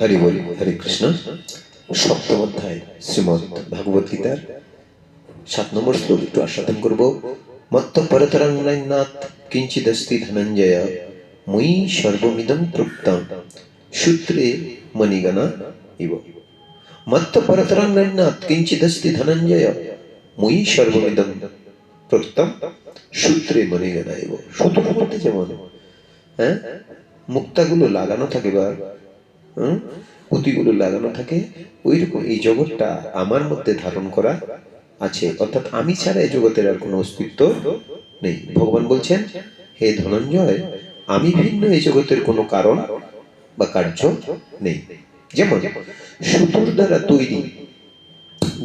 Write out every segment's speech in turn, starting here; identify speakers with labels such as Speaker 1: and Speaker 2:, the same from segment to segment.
Speaker 1: হরি বল, হরে কৃষ্ণ। সপ্তম অধ্যায়, শ্রীমদ ভাগবত গীতার সাত নম্বর শ্লোক, একটু আস্বাদন করব। মত্ত পরতরং নাথ কিঞ্চিদস্তি ধনঞ্জয়, মুই সর্বমিদং প্রুক্তম সূত্রে মণিগণা ইব। মত্ত পরতরং নাথ কিঞ্চিদস্তি ধনঞ্জয়, মুই সর্বমিদং প্রুক্তম সূত্রে মণিগণা ইব। সূত্র যেমন হ্যাঁ? মুক্তাগুলো লাগানো থাকে বা পুঁতিগুলো লাগানো থাকে। ওই রকম এই জগৎটা আমার মধ্যে ধারণ করা আছে। অর্থাৎ আমি ছাড়া এই জগতের আর কোনো অস্তিত্ব নেই। ভগবান বলছেন, হে ধনঞ্জয়, আমি ভিন্ন এই জগতের কোনো কারণ বা কার্য নেই। যেমন, সুতোর দ্বারা তৈরি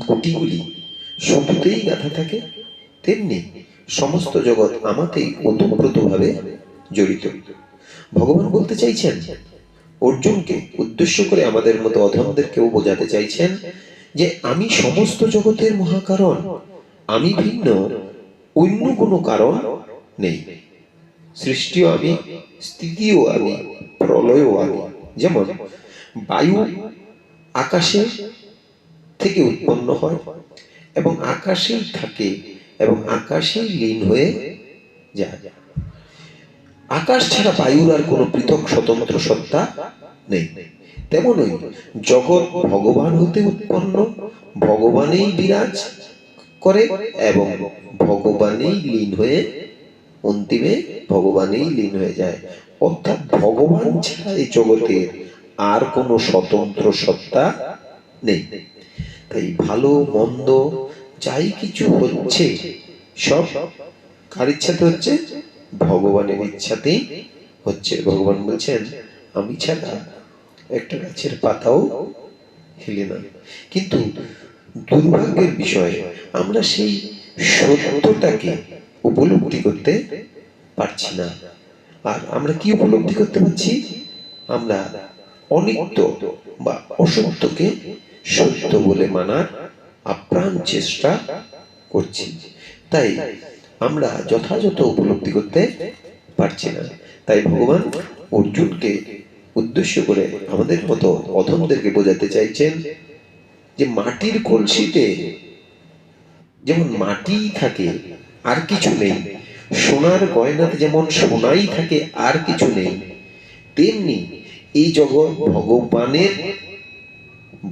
Speaker 1: গুটিগুলি সুতোতেই গাঁথা থাকে, তেমনি সমস্ত জগৎ আমাতেই ওতপ্রোতভাবে জড়িত। ভগবান বলতে চাইছেন অর্জুনকে উদ্দেশ্য করে আমাদের মতো অধমদেরকেও বোঝাতে চাইছেন যে আমি সমস্ত জগতের মহাকারণ, আমি ভিন্ন, অন্য কোনো কারণ নেই। সৃষ্টিও আমি, স্থিতিও আমি, প্রলয়ও আমি। যেমন, বায়ু আকাশে থেকে উৎপন্ন হয় এবং আকাশেই থাকে এবং আকাশেই লীন হয়ে যায়। আকাশ ছাড়া বায়ুর আর কোনো পৃথক স্বতন্ত্র সত্তা নেই। তেমনই জগৎ ভগবান হতে উৎপন্ন, ভগবানেই বিরাজ করে এবং ভগবানেই লীন হয়ে, অন্তিমে ভগবানেই লীন হয়ে যায়। অর্থাৎ ভগবান ছাড়া এই জগতের আর কোনো স্বতন্ত্র সত্তা নেই। তাই ভালো, মন্দ, যাই কিছু হচ্ছে, সব কার ইচ্ছাতে হচ্ছে? ভগবানের ইচ্ছাতেই হচ্ছে। ভগবান বলছেন, আমি ছাড়া একটা গাছের পাতাও হিলে না। কিন্তু দুর্ভাগ্যের বিষয়, আমরা সেই সত্যটাকে উপলব্ধি করতে পারছি না। আর আমরা কি উপলব্ধি করতে পারছি? আমরা অনিত্য বা অসত্যকে সত্য বলে মানার আপ্রাণ চেষ্টা করছি। তাই আমরা যথাযথ উপলব্ধি করতে পারছি না। তাই ভগবান অর্জুনকে উদ্দেশ্য করে আমাদের মতো অধমদেরকে বোঝাতে চাইছেন যে মাটির কলসিতে যেমন মাটি থাকে, আর কিছু নেই, সোনার গয়নাতে যেমন সোনাই থাকে, আর কিছু নেই, তেমনি এই জগৎ ভগবানের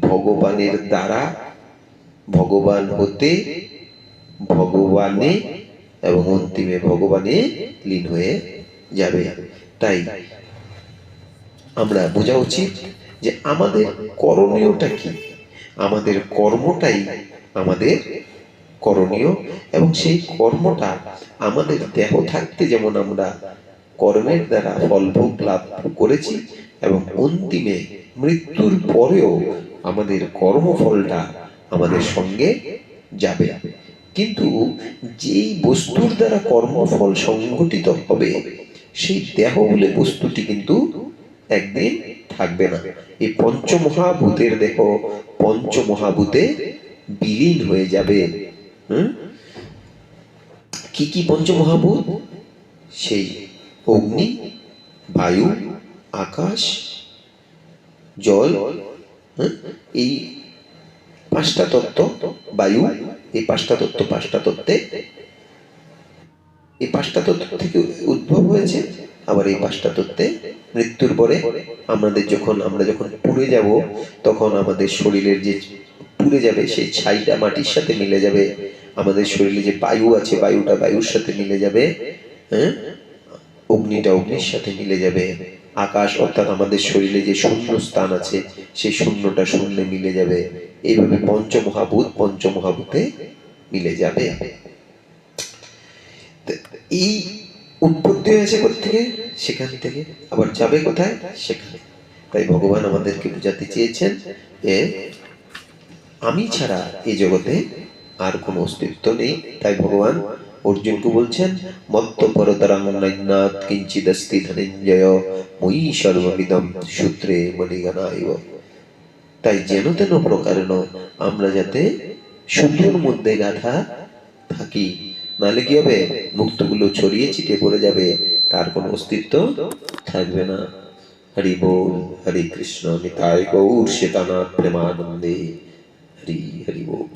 Speaker 1: ভগবানের দ্বারা ভগবান হতে ভগবানে এবং অন্তিমে ভগবানে লীন হয়ে যাবে। তাই আমরা বোঝা উচিত যে আমাদের করণীয়টা কি? আমাদের কর্মটাই আমাদের করণীয় এবং সেই কর্মটা আমাদের দেহ থাকতে যেমন আমরা কর্মের দ্বারা ফলভোগ লাভ করেছি এবং অন্তিমে মৃত্যুর পরেও আমাদের কর্মফলটা আমাদের সঙ্গে যাবে। কিন্তু যেই বস্তুর দ্বারা কর্মফল সংঘটিত হবে, সেই দেহ বলে বস্তুটি কিন্তু একদিন থাকবে না এই পঞ্চমহাভূতের দেহ পঞ্চমহাভূতে বিলীন হয়ে যাবে হুম? কি কি পঞ্চমহাভূত সেই অগ্নি, বায়ু, আকাশ, জল? এই পাঁচটা তত্ত্ব, বায়ু, এই পাঁচটা তত্ত্ব, পাঁচটা তত্ত্বে। এই পাঁচটা তত্ত্ব থেকে উদ্ভব হয়েছে, আবার এই পাঁচটা তত্ত্বে মৃত্যুর পরে আমাদের যখন, আমরা যখন পুড়ে যাব, তখন আমাদের শরীরের যে পুড়ে যাবে, সেই ছাইটা মাটির সাথে মিলে যাবে, আমাদের শরীরে যে বায়ু আছে, বায়ুটা বায়ুর সাথে মিলে যাবে হ্যাঁ? অগ্নিটা অগ্নির সাথে মিলে যাবে, আকাশ অর্থাৎ আমাদের শরীরে যে শূন্য স্থান আছে, সেই শূন্যটা শূন্যে মিলে যাবে। এইভাবে পঞ্চমহাভূত পঞ্চমহাভূতে মিলে যাবে। এই উৎপত্তি হয়েছে থেকে সেখান থেকে। আবার যাবে কোথায়? সেখানে। তাই ভগবান আমাদেরকে বোঝাতে চেয়েছেন যে, আমি ছাড়া এই জগতে আর কোনো অস্তিত্ব নেই। তাই ভগবান অর্জুনকে বলছেন, মত্ত পরতরাং নাথ কিঞ্চিদস্তি ধনঞ্জয় মই সর্বমিদম সূত্রে মণিগণাইব তাই যেন তেন প্রকারেণ আমরা যাতে শুদ্ধর মধ্যে গাথা থাকি। নাহলে কি হবে? মুক্তগুলো ছড়িয়ে ছিটিয়ে পড়ে যাবে। তার কোনো অস্তিত্ব থাকবে না। হরি বোল, হরি কৃষ্ণ, নিতাই গৌর শ্বেতানাথ প্রেমানন্দে। হরি হরি বল।